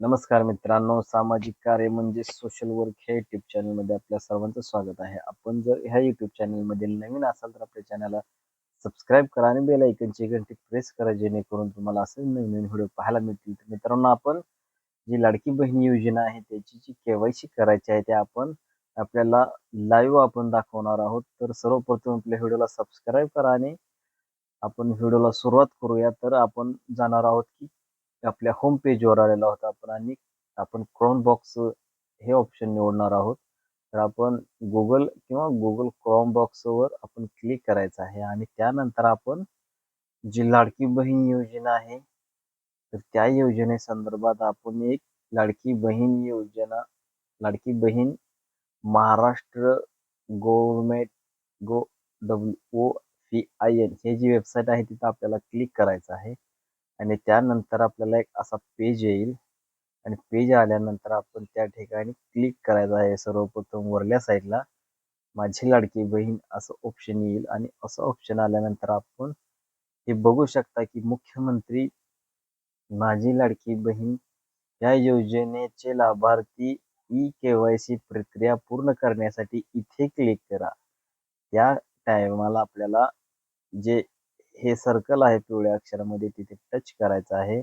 नमस्कार मित्रांनो सामाजिक कार्य म्हणजे सोशल वर्क ह्या युट्यूब चॅनलमध्ये आपल्या सर्वांचं स्वागत आहे. आपण जर ह्या युट्यूब चॅनलमध्ये नवीन असाल तर आपल्या चॅनलला सबस्क्राईब करा आणि बेल ऐकनची घंटी प्रेस करा जेणेकरून तुम्हाला असे नवीन नवीन व्हिडिओ पाहायला मिळतील. तर मित्रांनो आपण जी लाडकी बहीण योजना आहे त्याची जी केवायसी करायची आहे ते आपण आपल्याला लाईव्ह आपण दाखवणार आहोत. तर सर्वप्रथम आपल्या व्हिडिओला सबस्क्राईब करा आणि आपण व्हिडिओला सुरुवात करूया. तर आपण जाणार आहोत की आपल्या होम पेजवर आलेला होता आपण आणि आपण क्रोम बॉक्स हे ऑप्शन निवडणार आहोत. तर आपण गुगल किंवा गुगल क्रोम बॉक्सवर आपण क्लिक करायचं आहे आणि त्यानंतर आपण जी लाडकी बहीण योजना आहे तर त्या योजनेसंदर्भात आपण एक लाडकी बहीण योजना Ladki Bahin Maharashtra government go W O C I N हे जी वेबसाईट आहे तिथं आपल्याला क्लिक करायचं आहे. आणि त्यानंतर आपल्याला एक असा पेज येईल. आणि पेज आल्यानंतर आपण त्या ठिकाणी क्लिक करायचं आहे सर्वप्रथम वरल्या साईडला माझी लाडकी बहीण असं ऑप्शन येईल आणि असं ऑप्शन आल्यानंतर आपण हे बघू शकता की मुख्यमंत्री माझी लाडकी बहीण या योजनेचे लाभार्थी ई के वाय सी प्रक्रिया पूर्ण करण्यासाठी इथे क्लिक करा. या टायमाला आपल्याला जे हे सर्कल आहे पिवळ्या अक्षरामध्ये तिथे टच करायचं आहे.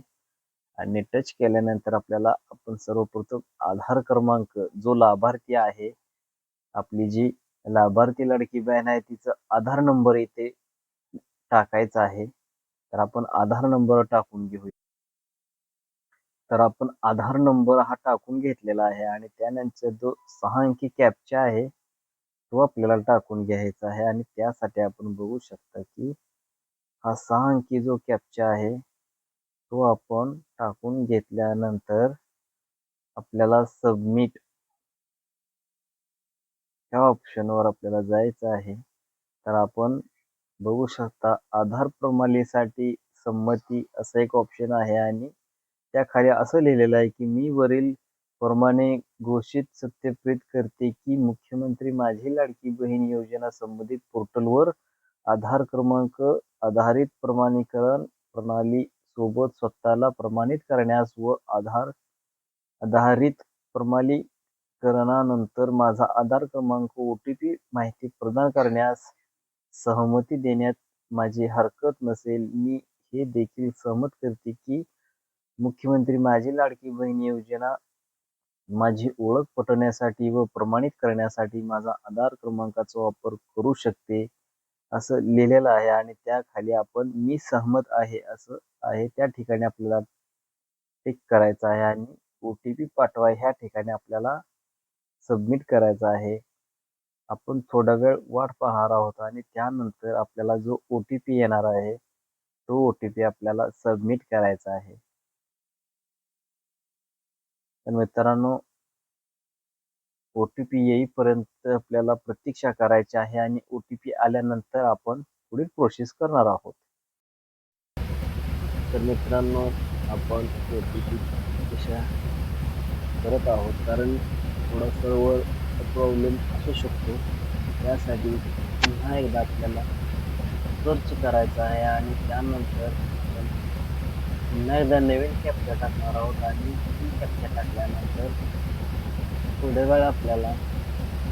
आणि टच केल्यानंतर आपल्याला आपण सर्वप्रथम आधार क्रमांक जो लाभार्थी आहे आपली जी लाभार्थी लडकी बहन आहे तिचं आधार नंबर इथे टाकायचा आहे. तर आपण आधार नंबर टाकून घेऊ तर आपण आधार नंबर हा टाकून घेतलेला आहे आणि त्यानंतर जो सहा अंकी कॅपचा आहे तो आपल्याला टाकून घ्यायचा आहे. आणि त्यासाठी आपण बघू शकता की हा सहा अंकी जो कॅपचा आहे तो आपण टाकून घेतल्यानंतर आपल्याला सबमिट ह्या ऑप्शनवर आपल्याला जायचं आहे. तर आपण बघू शकता आधार प्रणालीसाठी संमती असं एक ऑप्शन आहे आणि त्याखाली असं लिहिलेलं आहे की मी वरील प्रमाणे घोषित सत्यप्रित करते की मुख्यमंत्री माझी लाडकी बहीण योजना संबंधित पोर्टलवर आधार क्रमांक आधारित प्रमाणीकरण प्रणाली सोबत स्वतःला प्रमाणित करण्यास व आधार आधारित प्रमाणीकरणानंतर माझा आधार क्रमांक ओ टी पी माहिती प्रदान करण्यास सहमती देण्यात माझी हरकत नसेल. मी हे देखील सहमत करते की मुख्यमंत्री माझी लाडकी बहीण योजना माझी ओळख पटवण्यासाठी व प्रमाणित करण्यासाठी माझा आधार क्रमांकाचा वापर करू शकते. असं लिहिलेलं आहे आणि त्याखाली आपण मी सहमत आहे असं आहे त्या ठिकाणी आपल्याला टिक करायचं आहे आणि ओ टी पी पाठवा ह्या ठिकाणी आपल्याला सबमिट करायचं आहे. आपण थोडा वेळ वाट पाहणार आहोत आणि त्यानंतर आपल्याला जो ओ टी पी येणार आहे तो ओ टी पी आपल्याला सबमिट करायचा आहे. तर मित्रांनो ओ टी पी येईपर्यंत आपल्याला प्रतीक्षा करायची आहे आणि ओ टी पी आल्यानंतर आपण पुढील प्रोसेस करणार आहोत. तर मित्रांनो आपण ओ टी पी कशा करत आहोत? कारण थोडा सर्व प्रॉब्लेम असू शकतो. त्यासाठी पुन्हा एकदा आपल्याला सर्च करायचं आहे आणि त्यानंतर पुन्हा एकदा नवीन कॅप्चा टाकणार आहोत आणि नवीन कॅप्चा टाकल्यानंतर पुढे वेळ आपल्याला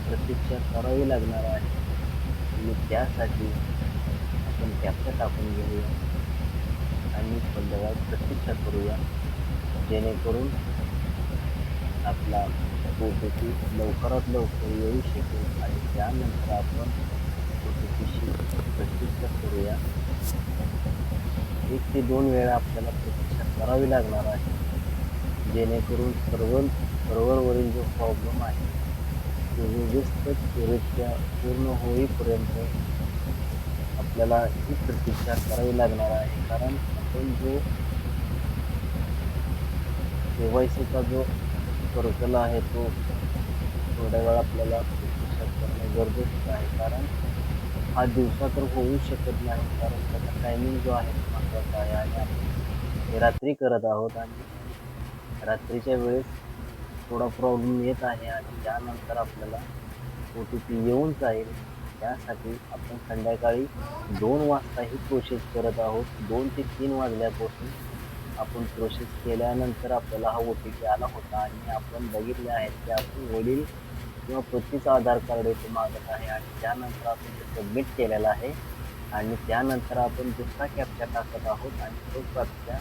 प्रतीक्षा करावी लागणार आहे. आणि त्यासाठी आपण कॅप्चा टाकून घेऊया. आणि थोड्या वेळ प्रतीक्षा करूया. जेणेकरून आपला ओ टी पी लवकरात लवकर येऊ शकेल. आणि त्यानंतर आपण ओ टी पीशी प्रतीक्षा करूया. एक ते दोन वेळा आपल्याला प्रतीक्षा करावी लागणार आहे. जेणेकरून सर्व सर्वरवरील जो प्रॉब्लेम आहे तो व्यवस्थितरित्या पूर्ण होईपर्यंत आपल्याला ही प्रतीक्षा करावी लागणार आहे. कारण आपण जो के वाय सीचा जो सर्कल आहे तो थोड्या वेळ आपल्याला प्रतीक्षा करणं गरजेचं आहे. कारण हा दिवसा तर होऊ शकत नाही. कारण त्याचा टायमिंग जो आहे महत्त्वाचा आहे. आणि आपण हे रात्री करत आहोत आणि रात्रीच्या वेळेस थोडा प्रॉब्लेम येत आहे आणि त्यानंतर आपल्याला ओ टी पी येऊन जाईल. त्यासाठी आपण संध्याकाळी दोन वाजता ही प्रोसेस करत आहोत. दोन ते तीन वाजल्यापासून आपण प्रोसेस केल्यानंतर आपल्याला हा ओ टी पी आला होता आणि आपण बघितले आहे की आपण वडील किंवा पतीचं आधार कार्ड येथे मागत आहे आणि त्यानंतर आपण ते सबमिट केलेलं आहे. आणि त्यानंतर आपण दुसरा कॅप्चा टाकत आहोत आणि तो कॅप्चा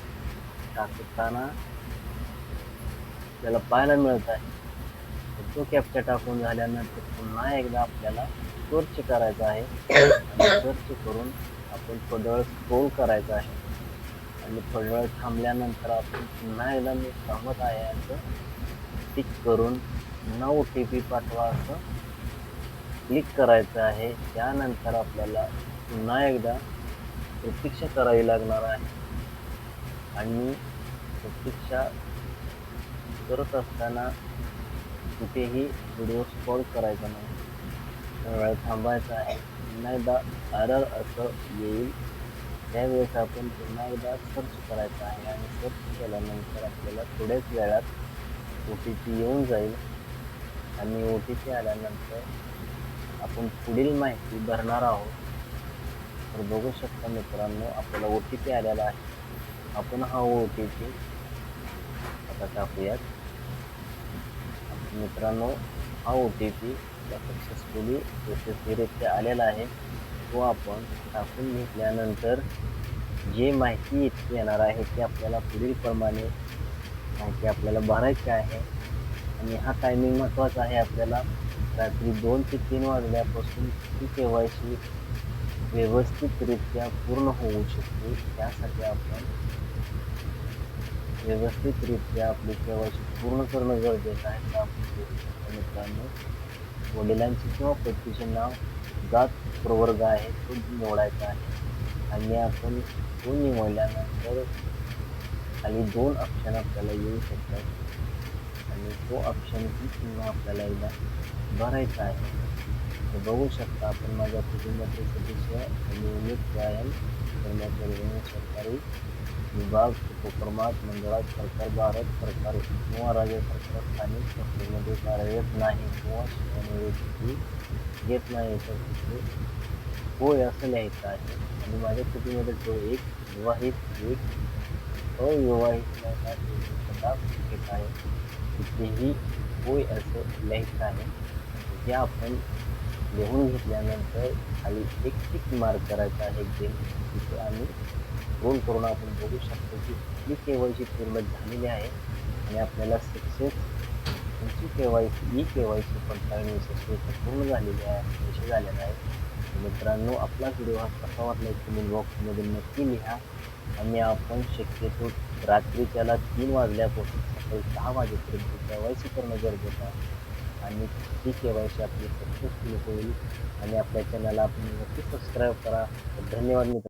टाकताना आपल्याला पाहायला मिळत आहे. तो कॅप्चा टाकून झाल्यानंतर पुन्हा एकदा आपल्याला सर्च करायचा आहे. आणि सर्च करून आपण पडळ स्क्रोल करायचा आहे. आणि पडळ थांबल्यानंतर आपण पुन्हा एकदा मी थांबत आहे असं टिक करून नऊ ओ टी पी पाठवा असं क्लिक करायचं आहे. त्यानंतर आपल्याला पुन्हा एकदा प्रतीक्षा करावी लागणार आहे. आणि प्रतीक्षा करत असताना कुठेही व्हिडिओ स्पॉल करायचा नाही. वेळ थांबायचा आहे. पुन्हा एकदा एरर असं येईल. त्यावेळेस आपण पुन्हा एकदा सर्च करायचा आहे आणि सर्च केल्यानंतर आपल्याला थोड्याच वेळात ओ टी पी येऊन जाईल. आणि ओ टी पी आल्यानंतर आपण पुढील माहिती भरणार आहोत. तर बघू शकता मित्रांनो आपल्याला ओ टी पी आलेला आहे. आपण हा ओ टी पी आता टाकूयात मित्रांनो हा ओ टी पी सक्सेसफुली यशस्वीरित्या आलेला आहे. तो आपण टाकून घेतल्यानंतर जे माहिती इथे येणार आहे ते आपल्याला पुढील प्रमाणे माहिती आपल्याला भरायची आहे. आणि हा टायमिंग महत्त्वाचा आहे आपल्याला. रात्री दोन ते तीन वाजल्यापासून ती के वाय सी व्यवस्थितरित्या पूर्ण होऊ शकते. त्यासाठी आपण व्यवस्थितरित्या आपली केवायसी पूर्ण करणं गरजेचं आहे. तर आपण मित्रांनो. वडिलांची किंवा पतीचे नाव जात प्रवर्ग आहे तो निवडायचा आहे. आणि आपण तो निवडल्यानंतर खाली दोन ऑप्शन आपल्याला येऊ शकतात. आणि तो ऑप्शन पुन्हा आपल्याला एकदा भरायचा आहे. तर बघू शकता आपण माझ्या कुटुंबातील सदस्य नियमित व्यायाम कर्मचारी सरकारी विभाग उपक्रमात मंडळात सरकार भारत, सरकार किंवा राज्य सरकार स्थानिक संस्थेमध्ये कार्यरत नाही किंवा सेवानिवृत्ती घेत नाही तर तिथे होय असं लिहायचं आहे आणि माझ्या कुटुंबातील तो एक विवाहित एक अविवाहित महिला घेत आहे तिथेही होय असं लिहायचं आहे जे आपण लिहून घेतल्यानंतर खाली एक टिक मार्क करायचा आहे गेम तिथे आणि रोल करून आपण बघू शकतो की ही के वाय सी पूर्ण झालेली आहे आणि आपल्याला सक्सेस तुमची K Y C E K Y C पडताळणी सक्सेस पूर्ण झालेली आहे असे झालेला आहे मित्रांनो आपला व्हिडिओ हा कसा वाटला कमेंट बॉक्समध्ये नक्की लिहा. आणि आपण शक्यतो रात्री त्याला तीन वाजल्यापासून सकाळी सहा वाजेपर्यंत के वाय सी करणं गरजेचं आहे. आणि ती के आपली सक्सेसफुल होईल आणि आपल्या चॅनलला आपण नक्की सबस्क्राईब करा. धन्यवाद मित्र